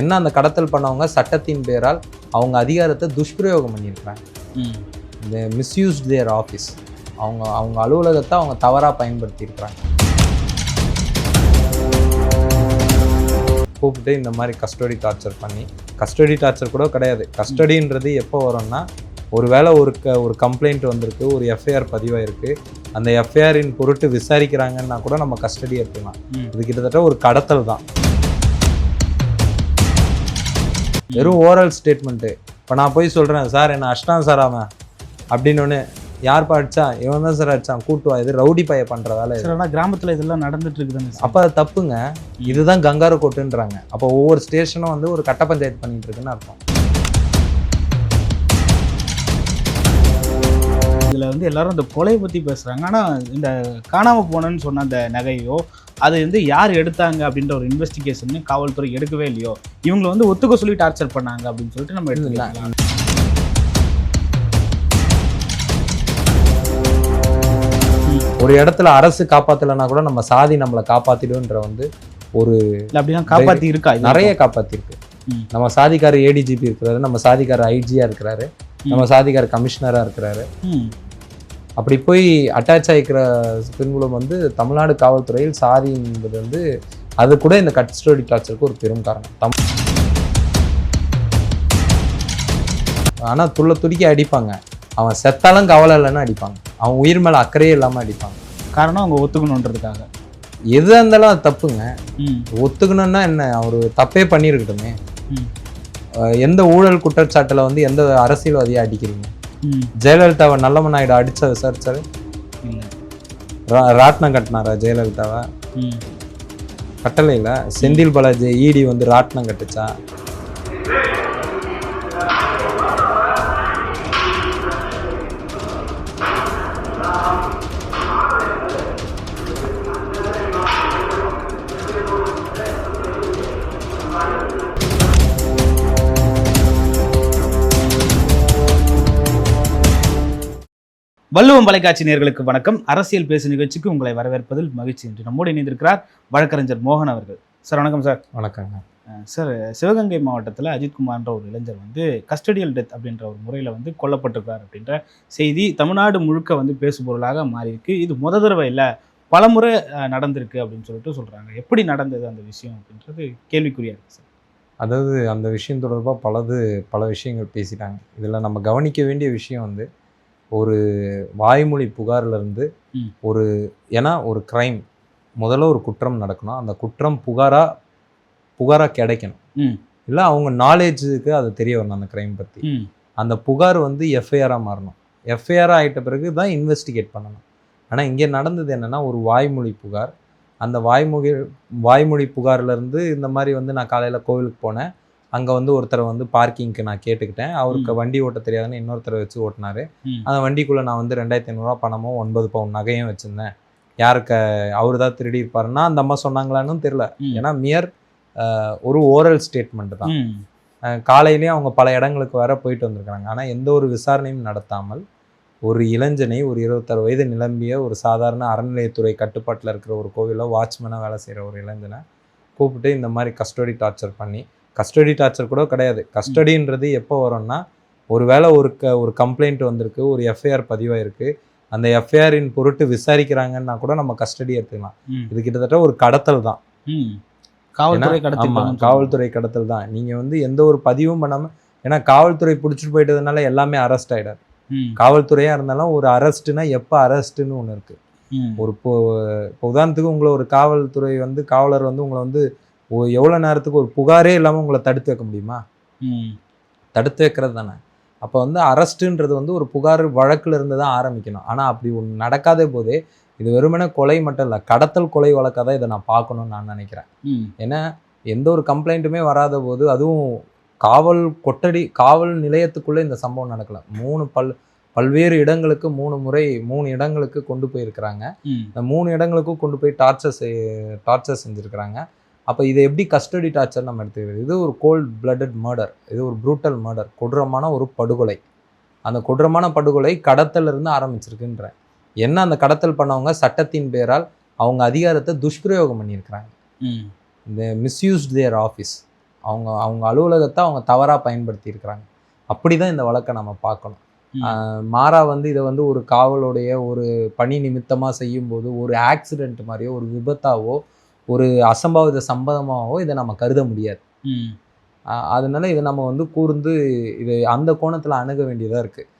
என்ன அந்த கடத்தல் பண்ணவங்க சட்டத்தின் பேரால் அவங்க அதிகாரத்தை துஷ்பிரயோகம் பண்ணியிருக்கிறாங்க. இந்த மிஸ்யூஸ் தேர் ஆஃபீஸ் அவங்க அவங்க அலுவலகத்தை அவங்க தவறாக பயன்படுத்தியிருக்கிறாங்க. கூப்பிட்டு இந்த மாதிரி கஸ்டடி டார்ச்சர் பண்ணி கஸ்டடி டார்ச்சர் கூட கிடையாது. கஸ்டடின்றது எப்போ வரும்னா ஒரு வேளை ஒரு க ஒரு கம்ப்ளைண்ட் வந்திருக்கு ஒரு எஃப்ஐஆர் பதிவாயிருக்கு அந்த எஃப்ஐஆரின் பொருட்டு விசாரிக்கிறாங்கன்னா கூட நம்ம கஸ்டடி எடுத்துக்கலாம். இது கிட்டத்தட்ட ஒரு கடத்தல் தான். வெறும் ஓரல் ஸ்டேட்மெண்ட்டு இப்போ நான் போய் சொல்கிறேன் சார் என்ன அஷ்டான் சார் அவன்? அப்படின்னு ஒன்று யார்ப்பா அடிச்சான்? இவன் தான் சார் அடிச்சான். கூட்டு வா. இது ரவுடி பைய பண்ணுற வேலை சார் ஆனால் கிராமத்தில் இதெல்லாம் நடந்துட்டு இருக்குதானே சார். அப்போ தப்புங்க. இதுதான் கங்காரு கோட்டுன்றாங்க அப்போ ஒவ்வொரு ஸ்டேஷனும் வந்து ஒரு கட்ட பஞ்சாயத்து பண்ணிட்டு இருக்குன்னு அர்த்தம். இதில் வந்து எல்லாரும் இந்த கொலையை பற்றி பேசுகிறாங்க ஆனால் இந்த காணாமல் போனேன்னு சொன்ன அந்த நகையோ அது வந்து யார் எடுத்தாங்க அப்படின்ற ஒரு இன்வெஸ்டிகேஷன் காவல்துறை எடுக்கவே இல்லையோ? இவங்களை வந்து ஒத்துக்க சொல்லி டார்ச்சர் பண்ணாங்க அப்படின்னு சொல்லிட்டு நம்ம எடுத்துக்கலாம் ஒரு இடத்துல அரசு காப்பாத்தலைன்னா கூட நம்ம சாதி நம்மளை காப்பாத்திடுன்ற வந்து ஒரு அப்படிலாம் காப்பாற்றி இருக்கா? நிறைய காப்பாத்திருக்கு. ம். நம்ம சாதிக்கார ஏடிஜிபி இருக்கிறாரு நம்ம சாதிக்கார ஐஜியா இருக்கிறாரு நம்ம சாதிக்கார கமிஷனரா இருக்கிறாரு. அப்படி போய் அட்டாச் ஆகிக்கிற பின்புலம் வந்து தமிழ்நாடு காவல்துறையில் சாதி என்பது வந்து அது கூட இந்த கஸ்டடி டார்ச்சருக்கு ஒரு பெரும் காரணம். தம் ஆனா துள்ள துடிக்க அடிப்பாங்க. அவன் செத்தாலும் கவலை இல்லைன்னு அடிப்பாங்க. அவன் உயிர் மேல அக்கறையே இல்லாம அடிப்பாங்க. காரணம் அவங்க ஒத்துக்கணுன்றதுக்காக. எதா இருந்தாலும் அது தப்புங்க. ஒத்துக்கணும்னா என்ன? அவர் தப்பே பண்ணியிருக்கட்டுமே. எந்த ஊழல் குற்றச்சாட்டுல வந்து எந்த அரசியல்வாதியை அடிக்கிறீங்க? ஜெயலலிதாவை நல்லமன் நாயுடு அடிச்ச விசாரிச்சாரு ராட்டினம் கட்டினாரா ஜெயலலிதாவை? இல்ல செந்தில் பாலாஜி ஈடி வந்து ராட்டினம் கட்டுச்சா? வள்ளுவம் தொலைக்காட்சி நேயர்களுக்கு வணக்கம். அரசியல் பேசு நிகழ்ச்சிக்கு உங்களை வரவேற்பதில் மகிழ்ச்சி என்று நம்மோடு இணைந்திருக்கிறார் வழக்கறிஞர் மோகன் அவர்கள். சார் வணக்கம் சார். வணக்கங்க. சார் சிவகங்கை மாவட்டத்தில் அஜித்குமார்ன்ற ஒரு இளைஞர் வந்து கஸ்டடியல் டெத் அப்படின்ற ஒரு முறையில் வந்து கொல்லப்பட்டிருக்கார் அப்படின்ற செய்தி தமிழ்நாடு முழுக்க வந்து பேசுபொருளாக மாறியிருக்கு. இது முத தடவை இல்லை பலமுறை நடந்திருக்கு அப்படின்னு சொல்லிட்டு சொல்கிறாங்க எப்படி நடந்தது அந்த விஷயம் அப்படின்றது கேள்விக்குறியா இருக்கு சார். அதாவது அந்த விஷயம் தொடர்பாக பலது பல விஷயங்கள் பேசிட்டாங்க. இதில் நம்ம கவனிக்க வேண்டிய விஷயம் வந்து ஒரு வாய்மொழி புகார்ல இருந்து ம். ஒரு ஏன்னா ஒரு கிரைம் முதல்ல ஒரு குற்றம் நடக்கணும். அந்த குற்றம் புகாரா புகாரா கிடைக்கணும். இல்லை அவங்க நாலேஜுக்கு அது தெரிய வரணும் அந்த கிரைம் பற்றி அந்த புகார் வந்து எஃப்ஐஆராக மாறணும். எஃப்ஐஆர் ஆகிட்ட பிறகு தான் இன்வெஸ்டிகேட் பண்ணணும். ஆனால் இங்கே நடந்தது என்னன்னா ஒரு வாய்மொழி புகார். அந்த வாய்மொழி வாய்மொழி புகார்ல இருந்து இந்த மாதிரி வந்து நான் காலையில் கோவிலுக்கு போனேன். அங்கே வந்து ஒருத்தரை வந்து பார்க்கிங்க்கு நான் கேட்டுக்கிட்டேன். அவருக்கு வண்டி ஓட்ட தெரியாதுன்னு இன்னொருத்தரை வச்சு ஓட்டினாரு. அந்த வண்டிக்குள்ளே நான் வந்து ரெண்டாயிரத்தி ஐநூறுரூவா பணமும் ஒன்பது பவுன் நகையும் வச்சுருந்தேன். யாருக்கு அவர் தான் திருடி இருப்பாருன்னா அந்த அம்மா சொன்னாங்களான்னு தெரியல. ம். ஏன்னா மியர் ஒரு ஓரல் ஸ்டேட்மெண்ட் தான். காலையிலேயே அவங்க பல இடங்களுக்கு வர போயிட்டு வந்திருக்காங்க ஆனால் எந்த ஒரு விசாரணையும் நடத்தாமல் ஒரு இளைஞனை ஒரு இருபத்தாறு வயது நிலம்பிய ஒரு சாதாரண அறநிலையத்துறை கட்டுப்பாட்டில் இருக்கிற ஒரு கோவிலில் வாட்ச்மேனாக வேலை செய்கிற ஒரு இளைஞனை கூப்பிட்டு இந்த மாதிரி கஸ்டடி டார்ச்சர் பண்ணி கஸ்டடி டார்ச்சர் கூட கிடையாது. கஸ்டடின்றது எப்போ வரும்னா ஒரு வேளை ஒரு க ஒரு கம்ப்ளைண்ட் வந்திருக்கு ஒரு எஃப்ஐஆர் பதிவாயிருக்கு அந்த எஃப்ஐஆரின் பொருட்டு விசாரிக்கிறாங்கன்னா கூட நம்ம கஸ்டடி எடுத்துக்கலாம். இது கிட்டத்தட்ட ஒரு கடத்தல் தான். காவல்துறை கடத்தல் தான். நீங்க வந்து எந்த ஒரு பதிவும் பண்ணாம ஏன்னா காவல்துறை பிடிச்சிட்டு போயிட்டதுனால எல்லாமே அரெஸ்ட் ஆயிடாது ம். காவல்துறையா இருந்தாலும் ஒரு அரெஸ்ட்னா எப்போ அரெஸ்ட்னு ஒன்று இருக்கு. ம். ஒரு இப்போ இப்போ உதாரணத்துக்கு உங்களை ஒரு காவல்துறை வந்து காவலர் வந்து உங்களை வந்து எவ்வளவு நேரத்துக்கு ஒரு புகாரே இல்லாம உங்களை தடுத்து வைக்க முடியுமா? தடுத்து வைக்கிறது தானே. அப்போ வந்து அரெஸ்ட்டுன்றது வந்து ஒரு புகார் வழக்குல இருந்து தான் ஆரம்பிக்கணும். ஆனால் அப்படி ஒன்று நடக்காத போதே இது வெறுமனே கொலை மட்டும் இல்லை கடத்தல் கொலை வழக்காக தான் இதை நான் பார்க்கணும்னு நான் நினைக்கிறேன். ஏன்னா எந்த ஒரு கம்ப்ளைண்ட்டுமே வராத போது அதுவும் காவல் கொட்டடி காவல் நிலையத்துக்குள்ளே இந்த சம்பவம் நடக்கல. மூணு பல் பல்வேறு இடங்களுக்கு மூணு முறை மூணு இடங்களுக்கு கொண்டு போயிருக்கிறாங்க. இந்த மூணு இடங்களுக்கும் கொண்டு போய் டார்ச்சர் செய் டார்ச்சர் செஞ்சுருக்கிறாங்க. அப்போ இதை எப்படி கஸ்டடி டார்ச்சர் நம்ம எடுத்துக்கிறது? இது ஒரு கோல்ட் blooded மர்டர் இது ஒரு ப்ரூட்டல் மர்டர் கொடூரமான ஒரு படுகொலை. அந்த கொடூரமான படுகொலை கடத்தல்ல இருந்து ஆரம்பிச்சிருக்குன்ற. என்ன அந்த கடத்தல் பண்ணவங்க? சட்டத்தின் பேரால் அவங்க அதிகாரத்தை துஷ்பிரயோகம் பண்ணியிருக்கிறாங்க. இந்த மிஸ்யூஸ் தேர் ஆஃபீஸ் அவங்க அவங்க அலுவலகத்தை அவங்க தவறாக பயன்படுத்தி இருக்கிறாங்க அப்படி தான் இந்த வழக்கை நம்ம பார்க்கணும். மாறா வந்து இதை வந்து ஒரு காவலுடைய ஒரு பணி நிமித்தமாக செய்யும்போது ஒரு ஆக்சிடென்ட் மாதிரியோ ஒரு விபத்தாவோ ஒரு அசம்பாவித சம்பவமாகவோ இதை நம்ம கருத முடியாது. அதனால இதை நம்ம வந்து கூர்ந்து இது அந்த கோணத்தில் அணுக வேண்டியதாக இருக்குது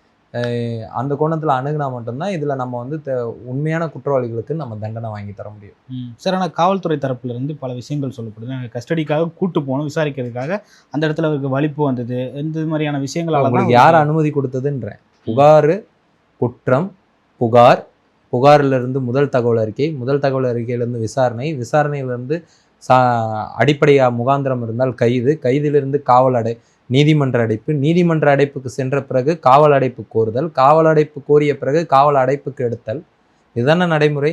அந்த கோணத்தில் அணுகுனா மட்டும்தான் இதில் நம்ம வந்து த- உண்மையான குற்றவாளிகளுக்கு நம்ம தண்டனை வாங்கி தர முடியும். சார் ஆனால் காவல்துறை தரப்புல இருந்து பல விஷயங்கள் சொல்லப்படுது. நாங்கள் கஸ்டடிக்காக கூட்டு போனோம். விசாரிக்கிறதுக்காக அந்த இடத்துல அவருக்கு வலிப்பு வந்தது. இந்த மாதிரியான விஷயங்களால தான் உங்களுக்கு யார் அனுமதி கொடுத்ததுன்றேன். புகார் குற்றம் புகார் புகாரிலிருந்து முதல் தகவல் அறிக்கை முதல் தகவல் அறிக்கையிலிருந்து விசாரணை விசாரணையிலிருந்து சா அடிப்படையாக முகாந்திரம் இருந்தால் கைது கைதிலிருந்து காவல் அடை நீதிமன்ற அடைப்பு நீதிமன்ற அடைப்புக்கு சென்ற பிறகு காவல் அடைப்பு கோருதல் காவல் அடைப்பு கோரிய பிறகு காவல் அடைப்புக்கு எடுத்தல். இதுதானே நடைமுறை.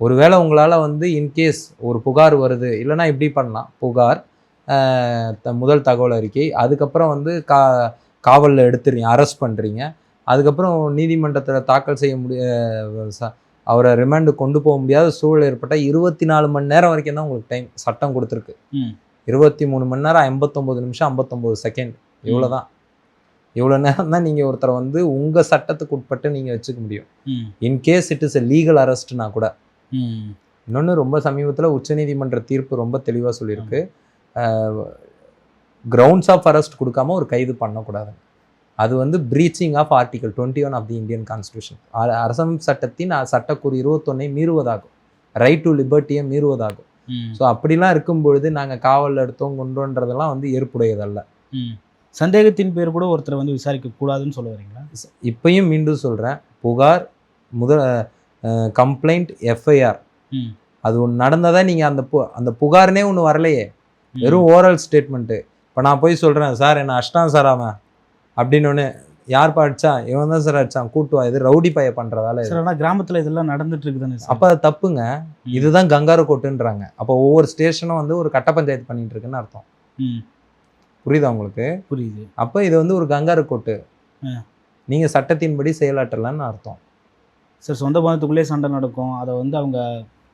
ஒருவேளை உங்களால் வந்து இன்கேஸ் ஒரு புகார் வருது இல்லைன்னா இப்படி பண்ணலாம். புகார் முதல் தகவல் அறிக்கை அதுக்கப்புறம் வந்து கா காவலில் எடுத்துறீங்க அரெஸ்ட் பண்ணுறீங்க அதுக்கப்புறம் நீதிமன்றத்தில் தாக்கல் செய்ய முடிய அவரை ரிமாண்டு கொண்டு போக முடியாத சூழல் ஏற்பட்டால் இருபத்தி நாலு மணி நேரம் வரைக்கும் தான் உங்களுக்கு டைம் சட்டம் கொடுத்துருக்கு. இருபத்தி மூணு மணி நேரம் ஐம்பத்தொம்போது நிமிஷம் ஐம்பத்தொம்போது செகண்ட். இவ்வளோ தான் இவ்வளோ நேரம் தான் நீங்கள் ஒருத்தரை வந்து உங்கள் சட்டத்துக்கு உட்பட்டு நீங்கள் வச்சுக்க முடியும். In case it is a legal அரெஸ்ட்னா கூட. இன்னொன்று ரொம்ப சமீபத்தில் உச்சநீதிமன்ற தீர்ப்பு ரொம்ப தெளிவாக சொல்லியிருக்கு. கிரவுண்ட்ஸ் ஆஃப் அரெஸ்ட் கொடுக்காம ஒரு கைது பண்ணக்கூடாது அது வந்து breaching of article twenty one of the Indian constitution அரசமைப்பு சட்டத்தின் சட்டக்கூறு இருபத்தொன்னை மீறுவதாகும். ரைட் டு லிபர்ட்டியை மீறுவதாகும். ஸோ அப்படிலாம் இருக்கும் பொழுது நாங்கள் காவலில் எடுத்தோம் கொண்டோன்றதெல்லாம் வந்து ஏற்புடையதல்ல. சந்தேகத்தின் பேர் கூட ஒருத்தரை வந்து விசாரிக்க கூடாதுன்னு சொல்ல வரீங்களா? இப்பயும் மீண்டும் சொல்கிறேன் புகார் முதல் கம்ப்ளைண்ட் எஃப்ஐஆர் அது ஒன்று நடந்ததா நீங்கள் அந்த பு அந்த புகார்னே ஒன்று வரலையே. வெறும் ஓரல் ஸ்டேட்மெண்ட்டு இப்போ நான் போய் சொல்கிறேன் சார் என்ன அஷ்டான் சார் அவன்? அப்படின்னு ஒன்று யார்ப்பா அடிச்சான் இவன் தான் சார் அடிச்சான். கூட்டுவா இது ரவுடி பைய பண்ணுற வேலை சார் ஆனால் கிராமத்தில் இதெல்லாம் நடந்துட்டு இருக்குதானே அப்போ தப்புங்க. இதுதான் கங்காரு கோட்டுன்றாங்க அப்போ ஒவ்வொரு ஸ்டேஷனும் வந்து ஒரு கட்ட பஞ்சாயத்து பண்ணிட்டு இருக்குன்னு அர்த்தம். புரியுதா உங்களுக்கு? புரியுது. அப்போ இது வந்து ஒரு கங்காரு கோட்டு ஆ. நீங்கள் சட்டத்தின்படி செயலாற்றலான்னு அர்த்தம். சார் சொந்த பந்தத்துக்குள்ளே சண்டை நடக்கும். அதை வந்து அவங்க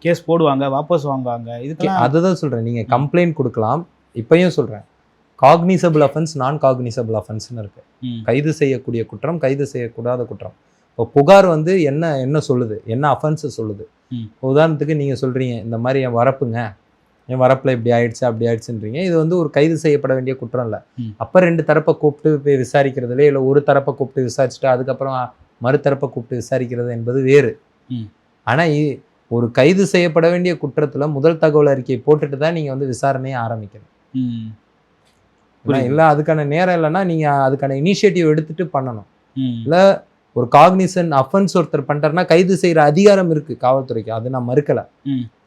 கேஸ் போடுவாங்க வாபஸ் வாங்குவாங்க. இதுக்கெல்லாம் அதுதான் சொல்கிறேன் நீங்கள் கம்ப்ளைண்ட் கொடுக்கலாம். இப்பயும் சொல்கிறேன் காக்னிசபிள் அஃபென்ஸ் நான் காக்னிசபிள் அஃபென்ஸ்னு இருக்கு. கைது செய்யக்கூடிய குற்றம் கைது செய்யக்கூடாத குற்றம். இப்போ புகார் வந்து என்ன என்ன சொல்லுது? என்ன அஃபென்ஸை சொல்லுது? உதாரணத்துக்கு நீங்கள் சொல்கிறீங்க இந்த மாதிரி என் வரப்புங்க என் வரப்பில் இப்படி ஆயிடுச்சு அப்படி ஆயிடுச்சுன்றீங்க. இது வந்து ஒரு கைது செய்யப்பட வேண்டிய குற்றம் இல்லை. அப்போ ரெண்டு தரப்பை கூப்பிட்டு போய் விசாரிக்கிறதுல இல்லை ஒரு தரப்பை கூப்பிட்டு விசாரிச்சுட்டு அதுக்கப்புறம் மறுதரப்பை கூப்பிட்டு விசாரிக்கிறது என்பது வேறு. ஆனால் ஒரு கைது செய்யப்பட வேண்டிய குற்றத்தில் முதல் தகவல் அறிக்கையை போட்டுட்டு தான் நீங்கள் வந்து விசாரணையை ஆரம்பிக்கணும். இல்லை அதுக்கான நேரம் இல்லைன்னா நீங்கள் அதுக்கான இனிஷியேட்டிவ் எடுத்துட்டு பண்ணணும். இல்லை ஒரு காக்னிசன் அஃபென்ஸ் ஒருத்தர் பண்ணிட்டாருன்னா கைது செய்கிற அதிகாரம் இருக்குது காவல்துறைக்கு. அது நான் மறுக்கலை.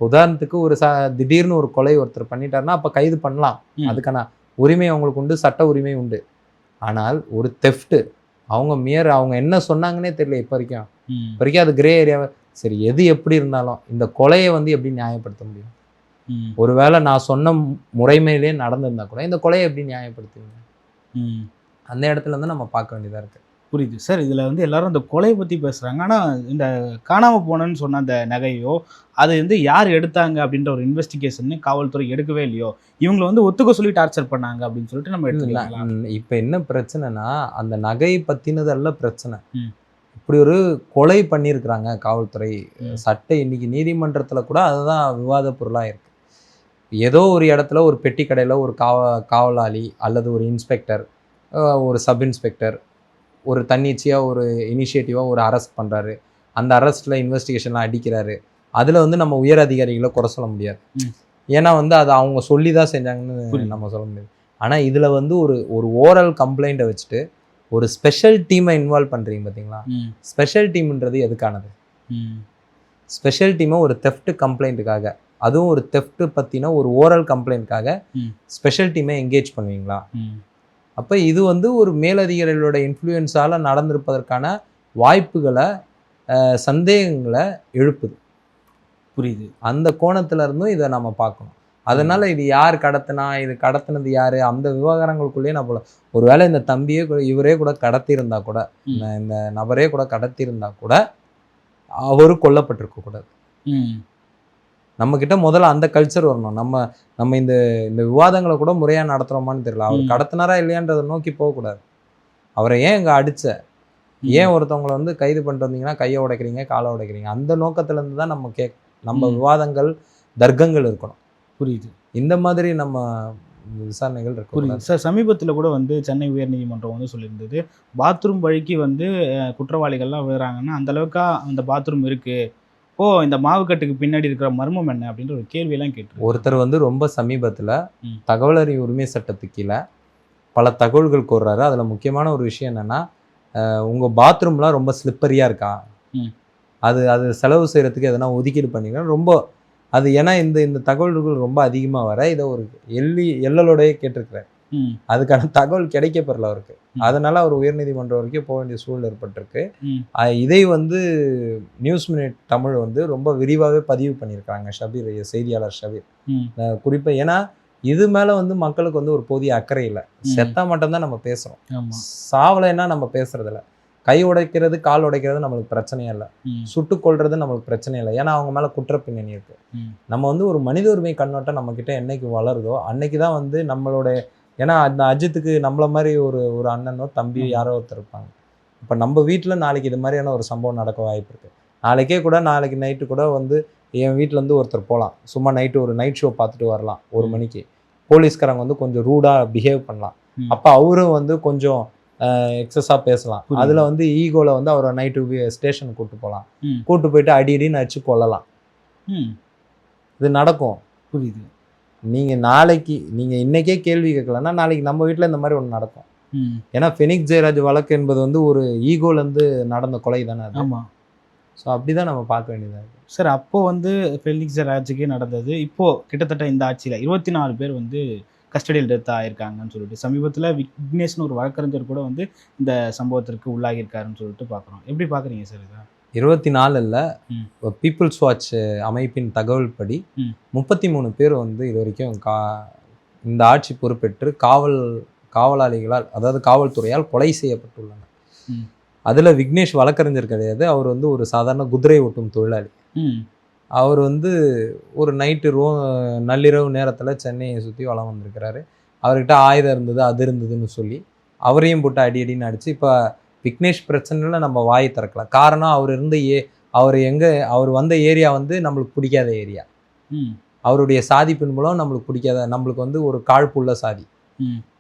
உதாரணத்துக்கு ஒரு ச திடீர்னு ஒரு கொலை ஒருத்தர் பண்ணிட்டாருன்னா அப்போ கைது பண்ணலாம். அதுக்கான உரிமை அவங்களுக்கு உண்டு சட்ட உரிமை உண்டு. ஆனால் ஒரு தெஃப்ட்டு அவங்க மியர் அவங்க என்ன சொன்னாங்கன்னே தெரியல இப்போ வரைக்கும். இப்போ வரைக்கும் அது கிரே ஏரியாவை சரி எது எப்படி இருந்தாலும் இந்த கொலையை வந்து எப்படி நியாயப்படுத்த முடியும்? ஒருவேளை நான் சொன்ன முறைமையிலே நடந்திருந்தா கூட இந்த கொலையை எப்படி நியாயப்படுத்துவீங்க? அந்த இடத்துல இருந்து நம்ம பார்க்க வேண்டியதாக இருக்குது புரியுது. சார் இதில் வந்து எல்லாரும் இந்த கொலையை பற்றி பேசுகிறாங்க ஆனால் இந்த காணாமல் போனேன்னு சொன்ன அந்த நகையோ அது வந்து யார் எடுத்தாங்க அப்படின்ற ஒரு இன்வெஸ்டிகேஷன் காவல்துறை எடுக்கவே இல்லையோ? இவங்களை வந்து ஒத்துக்க சொல்லி டார்ச்சர் பண்ணாங்க அப்படின்னு சொல்லிட்டு நம்ம எடுத்துக்கலாம் இப்போ என்ன பிரச்சனைனா அந்த நகை பத்தினதல்ல பிரச்சனை. இப்படி ஒரு கொலை பண்ணியிருக்கிறாங்க காவல்துறை. சட்ட இன்னைக்கு நீதிமன்றத்தில் கூட அதுதான் விவாத பொருளாக இருக்கு ஏதோ ஒரு இடத்துல ஒரு பெட்டி கடையில் ஒரு காவ காவலாளி அல்லது ஒரு இன்ஸ்பெக்டர் ஒரு சப் இன்ஸ்பெக்டர் ஒரு தன்னிச்சையாக ஒரு இனிஷியேட்டிவாக ஒரு அரெஸ்ட் பண்ணுறாரு அந்த அரெஸ்ட்டில் இன்வெஸ்டிகேஷன்லாம் அடிக்கிறாரு. அதில் வந்து நம்ம உயர் அதிகாரிகளை குறை சொல்ல முடியாது. ஏன்னா வந்து அது அவங்க சொல்லி தான் செஞ்சாங்கன்னு. நம்ம சொல்ல முடியாது. ஆனால் இதில் வந்து ஒரு ஒரு ஓரல் கம்ப்ளைண்ட்டை வச்சுட்டு ஒரு ஸ்பெஷல் டீமை இன்வால்வ் பண்ணுறீங்க பார்த்தீங்களா ஸ்பெஷல் டீம்ன்றது எதுக்கானது? ஸ்பெஷல் டீமை ஒரு தெஃப்ட் கம்ப்ளைண்ட்டுக்காக அதுவும் ஒரு தெஃப்ட் பற்றின ஒரு ஓரல் கம்ப்ளைண்ட்காக. ஸ்பெஷல் டீமை என்கேஜ் பண்ணுவீங்களா? அப்போ இது வந்து ஒரு மேலதிகாரிகளோட இன்ஃப்ளூயன்ஸால் நடந்திருப்பதற்கான வாய்ப்புகளை சந்தேகங்களை எழுப்புது. புரியுது. அந்த கோணத்துல இருந்தும் இதை நம்ம பார்க்கணும். அதனால இது யார் கடத்தினா இது கடத்தினது யாரு? அந்த விவகாரங்களுக்குள்ளேயே நான் போல. ஒருவேளை இந்த தம்பியே இவரே கூட கடத்தியிருந்தா கூட இந்த இந்த நபரே கூட கடத்தியிருந்தா கூட அவரு கொல்லப்பட்டிருக்க கூடாது ம் நம்ம கிட்ட முதல்ல அந்த கல்ச்சர் வரணும். நம்ம நம்ம இந்த இந்த விவாதங்களை கூட முறையா நடத்துறோமான்னு தெரியல. அவர். கடத்தினாரா இல்லையான்றதை நோக்கி போகக்கூடாது. அவரை ஏன் இங்க அடிச்ச? ஏன் ஒருத்தவங்களை வந்து கைது பண்ணிட்டு வந்தீங்கன்னா கையை உடைக்கிறீங்க காலை உடைக்கிறீங்க? அந்த நோக்கத்துல இருந்து தான் நம்ம கே நம்ம. விவாதங்கள் தர்க்கங்கள் இருக்கணும். புரியுது. இந்த மாதிரி நம்ம விசாரணைகள் புரியுது. இருக்கக்கூடாது சார் சமீபத்தில் கூட வந்து சென்னை உயர்நீதிமன்றம் வந்து சொல்லியிருந்தது பாத்ரூம் வழிக்கு வந்து குற்றவாளிகள்லாம் விழுறாங்கன்னா அந்த அளவுக்கு அந்த பாத்ரூம் இருக்கு. ஓ இந்த மாவுக்கட்டுக்கு பின்னாடி இருக்கிற மர்மம் என்ன? அப்படின்ற ஒரு கேள்வியெல்லாம் கேட்டு ஒருத்தர் வந்து ரொம்ப சமீபத்துல. தகவல் அறிவு உரிமை சட்டத்துக்கு கீழே பல தகவல்கள் கோர்றாரு. அதுல முக்கியமான ஒரு விஷயம் என்னன்னா அஹ், உங்க பாத்ரூம்லாம் ரொம்ப ஸ்லிப்பரியா இருக்கா. அது அது செலவு செய்யறதுக்கு எதனா ஒதுக்கீடு பண்ணிக்கலாம் ரொம்ப அது ஏன்னா இந்த இந்த தகவல்கள் ரொம்ப அதிகமா வர இதை ஒரு எள்ளி எல்லலோடய கேட்டிருக்கிறார். ம். அதுக்கான தகவல் கிடைக்கப்பெறல அவருக்கு. ம். அதனால அவர் உயர்நீதிமன்றம் வரைக்கும் போக வேண்டிய சூழல் ஏற்பட்டிருக்கு. இதை வந்து நியூஸ் மினிட் தமிழ் வந்து ரொம்ப விரிவாகவே பதிவு பண்ணியிருக்காங்க ஷபீர் செய்தியாளர் ஷபீர். ம். குறிப்பாக ஏன்னா இது மேலே வந்து மக்களுக்கு வந்து ஒரு போதிய அக்கறை இல்லை. செத்தா மட்டும்தான் நம்ம பேசுகிறோம் ஆமாம் சாவலைன்னா நம்ம பேசுறதில்ல கை உடைக்கிறது கால் உடைக்கிறது நம்மளுக்கு பிரச்சனையே இல்லை. சுட்டு கொள்றது நம்மளுக்கு பிரச்சனை இல்லை. ஏன்னா அவங்க மேலே குற்ற பின்னணி இருக்கு. நம்ம வந்து ஒரு மனித உரிமை கண்ணோட்டம் நம்ம கிட்ட என்னைக்கு வளருதோ அன்னைக்கு தான் வந்து நம்மளோட ஏன்னா அந்த அஜித்துக்கு நம்மள மாதிரி ஒரு ஒரு அண்ணனோ தம்பியோ. யாரோ ஒருத்தர் இருப்பாங்க. இப்போ நம்ம வீட்டில் நாளைக்கு இது மாதிரியான ஒரு சம்பவம் நடக்க வாய்ப்பு இருக்கு. நாளைக்கே கூட நாளைக்கு நைட்டு கூட வந்து என் வீட்ல இருந்து ஒருத்தர் போகலாம் சும்மா நைட்டு ஒரு நைட் ஷோ பார்த்துட்டு வரலாம் ஒரு. மணிக்கு. போலீஸ்காரங்க வந்து கொஞ்சம் ரூடாக பிஹேவ் பண்ணலாம். அப்போ அவரும் வந்து கொஞ்சம் எக்ஸஸாக பேசலாம். அதில் வந்து ஈகோவில் வந்து அவரை நைட்டு ஸ்டேஷனுக்கு கூட்டு போகலாம் கூட்டு போயிட்டு அடி அடின்னு அடிச்சு கொல்லலாம். ம். இது நடக்கும். புரியுது. நீங்கள் நாளைக்கு நீங்கள் இன்னைக்கே கேள்வி கேட்கலன்னா நாளைக்கு நம்ம வீட்டில் இந்த மாதிரி ஒன்று நடக்கும். ஏன்னா ஃபெனிக் ஜெயராஜ் வழக்கு என்பது வந்து ஒரு ஈகோலேருந்து நடந்த கொலை தானே அது. ஆமாம் ஸோ அப்படி தான் நம்ம பார்க்க வேண்டியதாக இருக்குது சார் அப்போ வந்து ஃபெலிக்ஸ் ராஜுக்கே நடந்தது. இப்போ கிட்டத்தட்ட இந்த ஆட்சியில் இருபத்தி நாலு பேர் வந்து கஸ்டடியல் டெத் ஆயிருக்காங்கன்னு சொல்லிட்டு சமீபத்தில் விக்னேஷ்னு ஒரு வழக்கறிஞர் கூட வந்து இந்த சம்பவத்திற்கு உள்ளாகியிருக்காருன்னு சொல்லிட்டு பார்க்குறோம். எப்படி பார்க்குறீங்க சார் இதை? இருபத்தி நாலில். பீப்புள்ஸ் வாட்ச் அமைப்பின் தகவல் படி. முப்பத்தி மூணு பேர் வந்து இது வரைக்கும் கா இந்த ஆட்சி பொறுப்பேற்று காவல் காவலாளிகளால் அதாவது காவல்துறையால் கொலை செய்யப்பட்டுள்ளனர். அதில் விக்னேஷ் வழக்கறிஞர் கிடையாது அவர் வந்து ஒரு சாதாரண குதிரை ஓட்டும் தொழிலாளி அவர் வந்து ஒரு நைட்டு ரோ நள்ளிரவு நேரத்தில் சென்னையை சுற்றி வலம் வந்திருக்கிறாரு அவர்கிட்ட ஆயுதம் இருந்தது அது இருந்ததுன்னு சொல்லி அவரையும் போட்டு அடி அடின்னு அடிச்சு இப்போ விக்னேஷ் பிரச்சனையில் நம்ம வாயை திறக்கல காரணம் அவர் இருந்த ஏ அவர் எங்கே அவர் வந்த ஏரியா வந்து நம்மளுக்கு பிடிக்காத ஏரியா. அவருடைய சாதி பின்புலம் நம்மளுக்கு பிடிக்காத நம்மளுக்கு வந்து ஒரு காழ்ப்புள்ள சாதி.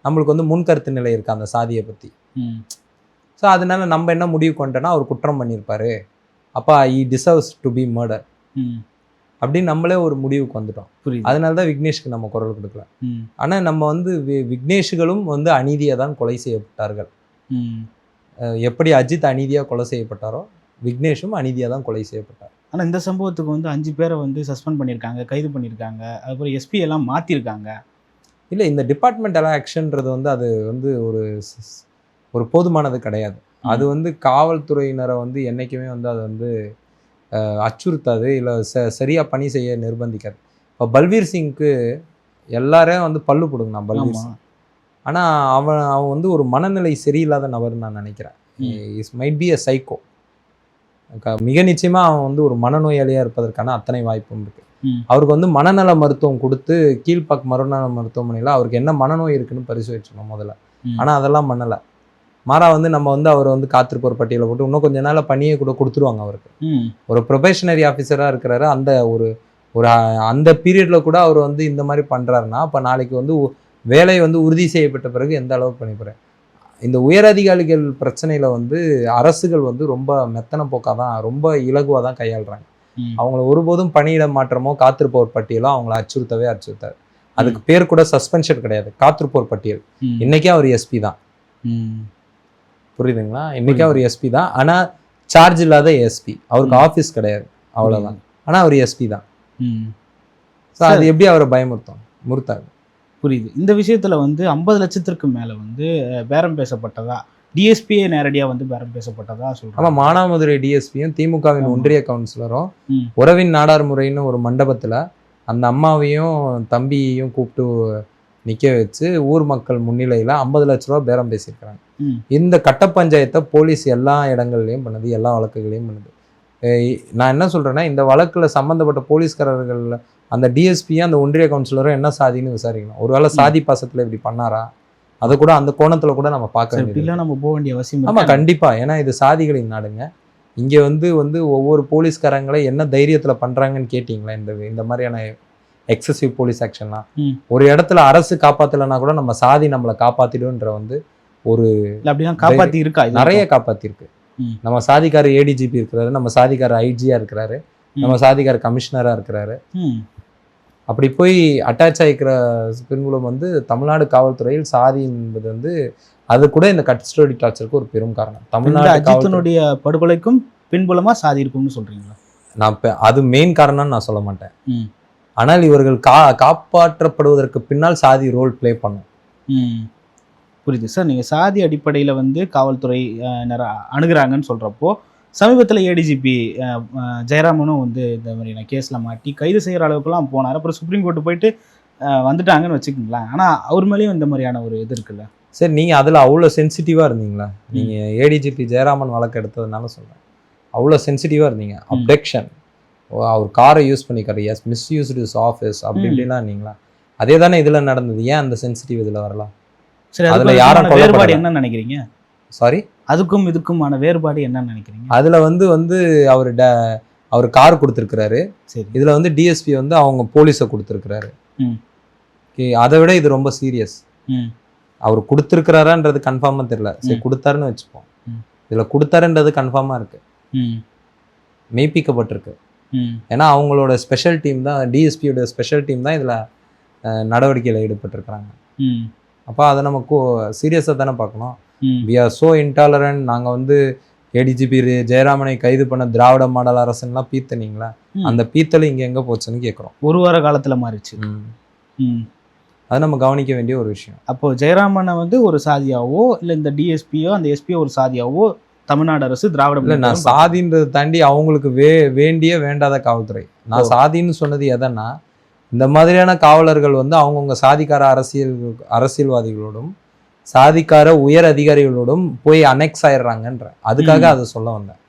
நம்மளுக்கு வந்து முன்கருத்து நிலை இருக்கு அந்த சாதியை பற்றி ஸோ அதனால நம்ம என்ன முடிவு பண்ணிட்டோன்னா அவர் குற்றம் பண்ணியிருப்பாரு. அப்பா he deserves to be murder அப்படின்னு நம்மளே ஒரு முடிவுக்கு வந்துட்டோம். அதனால தான் விக்னேஷ்க்கு நம்ம குரல் கொடுக்கல. ஆனால் நம்ம வந்து வி- விக்னேஷ்களும் வந்து அநீதியாக தான் கொலை செய்யப்பட்டார்கள். எப்படி அஜித் அநீதியாக கொலை செய்யப்பட்டாரோ விக்னேஷும் அநீதியாக தான் கொலை செய்யப்பட்டார். ஆனால் இந்த சம்பவத்துக்கு வந்து அஞ்சு பேரை வந்து சஸ்பெண்ட் பண்ணியிருக்காங்க கைது பண்ணியிருக்காங்க அதுக்கப்புறம் எஸ்பி எல்லாம் மாற்றிருக்காங்க இல்லை இந்த டிபார்ட்மெண்டல் ஆக்ஷன்ன்றது வந்து அது வந்து ஒரு ஒரு போதுமானது கிடையாது. அது வந்து காவல்துறையினரை வந்து என்றைக்குமே வந்து அது வந்து அச்சுறுத்தாது இல்லை ச சரியாக பணி செய்ய நிர்பந்திக்காது. இப்போ பல்வீர் சிங்க்கு எல்லாரையும் வந்து பல்லு போடுங்கண்ணா பல்வீர் சிங். ஆனால் அவன் அவன் வந்து ஒரு மனநிலை சரியில்லாத நபர்னு நான் நினைக்கிறேன். Is might be a psycho மிக நிச்சயமாக அவன் வந்து ஒரு மனநோயாளியாக இருப்பதற்கான அத்தனை வாய்ப்பும் இருக்கு. ம். அவருக்கு வந்து மனநல மருத்துவம் கொடுத்து கீழ்ப்பாக் மனநல மருத்துவமனையில் அவருக்கு என்ன மனநோய் இருக்குன்னு பரிசோதிச்சணும் முதல்ல. ஆனால் அதெல்லாம் பண்ணலை. மாறா வந்து நம்ம வந்து அவர் வந்து காத்திருப்போர் பட்டியலை போட்டு இன்னும் கொஞ்ச நாள் பணியை கூட கொடுத்துருவாங்க அவருக்கு. ஒரு ப்ரொபேஷனரி ஆஃபீஸராக இருக்கிறாரு. அந்த ஒரு ஒரு அந்த பீரியடில் கூட அவர் வந்து இந்த மாதிரி பண்ணுறாருன்னா அப்போ நாளைக்கு வந்து வேலை வந்து உறுதி செய்யப்பட்ட பிறகு எந்த அளவுக்கு பண்ணிப்பாரு இந்த உயரதிகாரிகள் பிரச்சனையில் வந்து அரசுகள் வந்து ரொம்ப மெத்தன போக்காக தான் ரொம்ப இலகுவாக தான் கையாளுறாங்க. அவங்கள ஒருபோதும் பணியிட மாற்றமோ காத்திருப்போர் பட்டியலோ அவங்கள அச்சுறுத்தவே அச்சுறுத்தாது. அதுக்கு பேர் கூட சஸ்பென்ஷன் கிடையாது. காத்திருப்போர் பட்டியல். இன்னைக்கே அவர் எஸ்பி தான். புரியுதுங்களா? இன்னைக்கே அவர் எஸ்பி தான். ஆனால் சார்ஜ் இல்லாத எஸ்பி. அவருக்கு. ஆஃபீஸ் கிடையாது. அவ்வளோதான் ஆனால் அவர் எஸ்பி தான். ஸோ அது எப்படி அவரை பயமுறுத்தும்? முறுத்தாது. புரியுது இந்த விஷயத்துல வந்து ஐம்பது லட்சத்திற்கு மேல வந்து பேரம் பேசப்பட்டதா டிஎஸ்பியே நேரடியா வந்து பேரம் பேசப்பட்டதா ஆமா சொல்றாங்க மானாமதுரை டிஎஸ்பியும் திமுகவின். ஒன்றிய கவுன்சிலரும். உறவின் நாடார் முறைன்னு ஒரு மண்டபத்துல அந்த அம்மாவையும் தம்பியையும் கூப்பிட்டு நிக்க வச்சு ஊர் மக்கள் முன்னிலையில ஐம்பது லட்ச ரூபா பேரம் பேசியிருக்கிறாங்க. இந்த கட்ட பஞ்சாயத்தை போலீஸ் எல்லா இடங்கள்லயும் பண்ணுது எல்லா வழக்குகளையும் பண்ணுது நான் என்ன சொல்றேன்னா இந்த வழக்குல சம்பந்தப்பட்ட போலீஸ்காரர்கள் அந்த டிஎஸ்பியும் அந்த ஒன்றிய கவுன்சிலரும் என்ன சாதின்னு விசாரிக்கணும். ஒருவேளை சாதி பாசத்துல இப்படி பண்ணாரா? அதை கூட அந்த கோணத்துல கூட நம்ம பார்க்க வேண்டியது நம்ம போக வேண்டிய அவசியம் ஆமா இருக்கா? கண்டிப்பா. ஏன்னா இது சாதிகளின் நாடுங்க. இங்க வந்து வந்து ஒவ்வொரு போலீஸ்காரங்களை என்ன தைரியத்துல பண்றாங்கன்னு கேட்டிங்களா? இந்த இந்த மாதிரியான எக்ஸசிவ் போலீஸ் ஆக்ஷன்லாம். ஒரு இடத்துல அரசு காப்பாத்தலைன்னா கூட நம்ம சாதி நம்மளை காப்பாத்திடுன்ற வந்து ஒரு அப்படிலாம் காப்பாத்தி இருக்கா நிறைய காப்பாத்திருக்கு. ம். நம்ம சாதிக்கார ஏடிஜிபி இருக்கிறாரு நம்ம சாதிக்கார ஐஜியா இருக்கிறாரு நம்ம சாதிக்கார கமிஷனரா இருக்கிறாரு. அப்படி போய் அட்டாச் ஆகிக்கிற பின்புலம் வந்து தமிழ்நாடு காவல்துறையில் சாதி என்பது வந்து அது கூட இந்த கஸ்டடி டார்ச்சருக்கு ஒரு பெரும் காரணம். தமிழ்நாடு அஜித்தினுடைய படுகொலைக்கும் பின்புலமா சாதி இருக்கும்னு சொல்றீங்களா? நான் இப்ப அது மெயின் காரணம்னு நான் சொல்ல மாட்டேன். ஆனால் இவர்கள் கா காப்பாற்றப்படுவதற்கு பின்னால் சாதி ரோல் ப்ளே பண்ணும். புரியுது. சார் நீங்கள் சாதி அடிப்படையில் வந்து காவல்துறை அணுகுறாங்கன்னு சொல்கிறப்போ சமீபத்தில் ஏடிஜிபி ஜெயராமனும் வந்து இந்த மாதிரியான கேஸில் மாட்டி கைது செய்கிற அளவுக்குலாம் போனார். அப்புறம் சுப்ரீம் கோர்ட்டு போயிட்டு வந்துட்டாங்கன்னு வச்சுக்கோங்களேன். ஆனால் அவர் மேலேயும் இந்த மாதிரியான ஒரு இது இருக்குல்ல? சரி நீங்க அதுல அவ்வளோ சென்சிட்டிவா இருந்தீங்களா? நீங்க ஏடிஜிபி ஜெயராமன் வழக்கு எடுத்ததுனால சொல்றேன். அவ்வளோ சென்சிட்டிவா இருந்தீங்க. அப்டெக்ஷன் அவர் காரை யூஸ் பண்ணிக்காரு. எஸ் மிஸ்யூஸ்டு இஸ் ஆஃபீஸ் அப்படி. இப்படிலாம் இருந்தீங்களா? அதே தானே இதுல நடந்தது. ஏன் அந்த சென்சிட்டிவ் இதுல வரலாம் சரி அதுல யாரும். என்னன்னு நினைக்கிறீங்க? சாரி அதுக்கும் இதுக்குமான வேறுபாடு என்னன்னு நினைக்கிறீங்க? அதுல வந்து வந்து அவர் ட அவர் கார் கொடுத்துருக்கிறாரு. சரி. இதுல வந்து டிஎஸ்பி வந்து அவங்க போலீஸை கொடுத்துருக்கிறாரு. அதை விட இது ரொம்ப சீரியஸ் அவர் கொடுத்துருக்கிறாரான்றது கன்ஃபார்மாக தெரியல. சரி. கொடுத்தாருன்னு வச்சுப்போம். இதுல கொடுத்தாருன்றது கன்ஃபார்மா இருக்கு. மெய்ப்பிக்கப்பட்டிருக்கு. ஏன்னா அவங்களோட ஸ்பெஷல் டீம் தான் டிஎஸ்பியோட ஸ்பெஷல் டீம் தான் இதில் நடவடிக்கையில் ஈடுபட்டிருக்கிறாங்க. அப்போ அதை நம்ம சீரியஸாக தானே பார்க்கணும். வி ஆர் ஸோ இன்டாலரண்ட் நாங்கள் வந்து ஏடிஜிபி ஜெயராமனை கைது பண்ண திராவிட மாடல் அரசுலாம் பீத்தனீங்களா. அந்த பீத்தல் இங்கே எங்கே போச்சுன்னு கேட்குறோம் ஒரு வார காலத்துல மாறிச்சு அது நம்ம கவனிக்க வேண்டிய ஒரு விஷயம். அப்போ ஜெயராமனை வந்து ஒரு சாதியாவோ இல்லை இந்த டிஎஸ்பியோ அந்த எஸ்பியோ ஒரு சாதியாவோ தமிழ்நாடு அரசு திராவிட இல்லை நான் சாதின்றதை தாண்டி அவங்களுக்கு வே வேண்டிய வேண்டாத காவல்துறை. நான். சாதின்னு சொன்னது எதன்னா இந்த மாதிரியான காவலர்கள் வந்து அவங்கவுங்க சாதிக்கார அரசியல் அரசியல்வாதிகளோடும் சாதிக்கார உயர் அதிகாரிகளோடும் போய் அனெக்ஸ் ஆயிடுறாங்கன்ற. அதுக்காக. அதை சொல்ல வந்தேன்.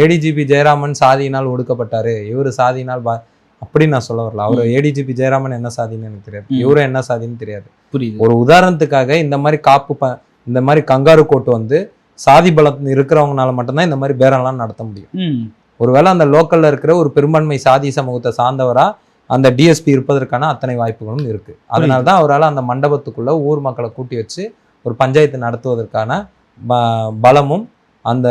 ஏடிஜிபி ஜெயராமன் சாதியினால் ஒடுக்கப்பட்டாரு. இவர் சாதியினால் பா அப்படி நான் சொல்ல வரல. அவர். ஏடிஜிபி ஜெயராமன் என்ன சாதின்னு எனக்கு தெரியாது. இவரும் என்ன சாதின்னு தெரியாது. புரியுது. ஒரு உதாரணத்துக்காக இந்த மாதிரி காப்பு ப இந்த மாதிரி கங்காரு கோட்டு வந்து சாதி பலம் இருக்கிறவங்கனால மட்டும்தான் இந்த மாதிரி பேரம்லாம் நடத்த முடியும். ஒருவேளை அந்த லோக்கல்ல இருக்கிற ஒரு பெரும்பான்மை சாதி சமூகத்தை சார்ந்தவரா அந்த டிஎஸ்பி இருப்பதற்கான அத்தனை வாய்ப்புகளும் இருக்கு. அதனால தான் அவரால் அந்த மண்டபத்துக்குள்ள ஊர் மக்களை கூட்டி வச்சு ஒரு பஞ்சாயத்து நடத்துவதற்கான ப- பலமும் அந்த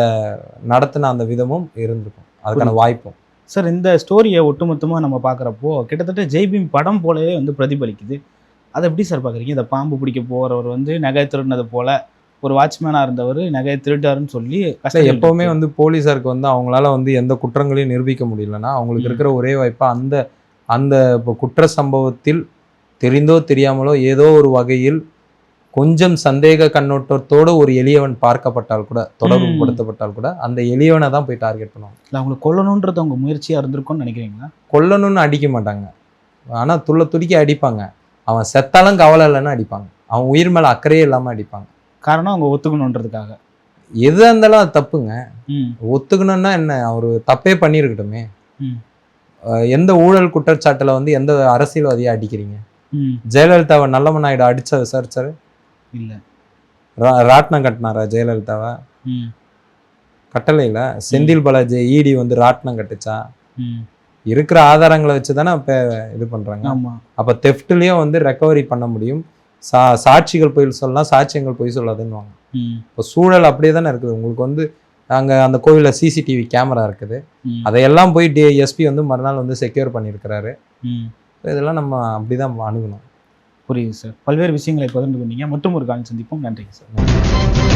நடத்தின அந்த விதமும் இருந்திருக்கும். அதுக்கான வாய்ப்பும். சார் இந்த ஸ்டோரியை ஒட்டுமொத்தமாக நம்ம பார்க்குறப்போ கிட்டத்தட்ட ஜெய்பீம் படம் போலவே வந்து பிரதிபலிக்குது. அதை எப்படி சார் பார்க்குறீங்க? இந்த பாம்பு பிடிக்க போகிறவர் வந்து நகை திருடினது போல ஒரு வாட்ச்மேனாக இருந்தவர் நகையை திருட்டாருன்னு சொல்லி எப்பவுமே. வந்து போலீஸாருக்கு வந்து அவங்களால வந்து எந்த குற்றங்களையும் நிரூபிக்க முடியலன்னா அவங்களுக்கு. இருக்கிற ஒரே வாய்ப்பா அந்த அந்த இப்போ குற்ற சம்பவத்தில் தெரிந்தோ தெரியாமலோ ஏதோ ஒரு வகையில் கொஞ்சம் சந்தேக கண்ணோட்டத்தோடு ஒரு எளியவன் பார்க்கப்பட்டால் கூட தொடர்பு. படுத்தப்பட்டால் கூட அந்த எளியவனை தான் போய் டார்கெட் பண்ணுவாங்க இல்லை அவங்களை கொல்லணுன்றது அவங்க முயற்சியாக இருந்திருக்கும்னு நினைக்கிறீங்களா? கொல்லணும்னு அடிக்க மாட்டாங்க. ஆனா துள்ள துடிக்க அடிப்பாங்க. அவன் செத்தாலும் கவலை இல்லைன்னு அடிப்பாங்க. அவன் உயிர் மேல அக்கறையே இல்லாம அடிப்பாங்க. காரணம் அவங்க ஒத்துக்கணுன்றதுக்காக. எதா இருந்தாலும் அது தப்புங்க. ஒத்துக்கணும்னா என்ன? அவர் தப்பே பண்ணியிருக்கட்டுமே. எந்த ஊழல் குற்றச்சாட்டுல வந்து எந்த அரசியல்வாதியை அடிக்கிறீங்க? ஜெயலலிதாவை நல்லமன் நாயுடு அடிச்ச விசாரிச்சாரு இல்லை. ரா- ராட்டினம் கட்டினாரா ஜெயலலிதாவை? ம். கட்டளையில செந்தில் பாலாஜி ஈடி வந்து ராட்டினம் கட்டுச்சா? இருக்கிற ஆதாரங்களை வச்சு தானே இப்போ இது பண்றாங்க. ஆமாம் அப்போ தெஃப்ட்லேயும் வந்து ரெக்கவரி பண்ண முடியும். சா சாட்சிகள் பொய் சொல்லலாம் சாட்சியங்கள் பொய் சொல்லாதுன்னுவாங்க. இப்போ சூழல் அப்படியே தானே இருக்குது. உங்களுக்கு வந்து அங்கே அந்த கோவிலில் சிசிடிவி கேமரா இருக்குது. அதையெல்லாம் போய் டி எஸ்பி வந்து மறுநாள் வந்து செக்யூர் பண்ணியிருக்கிறாரு. இதெல்லாம் நம்ம அப்படிதான் அணுகணும். புரியுது சார். பல்வேறு விஷயங்களை பகிர்ந்து கொண்டீங்க மற்றும் ஒரு காலம் சந்திப்போம். நன்றிங்க சார்.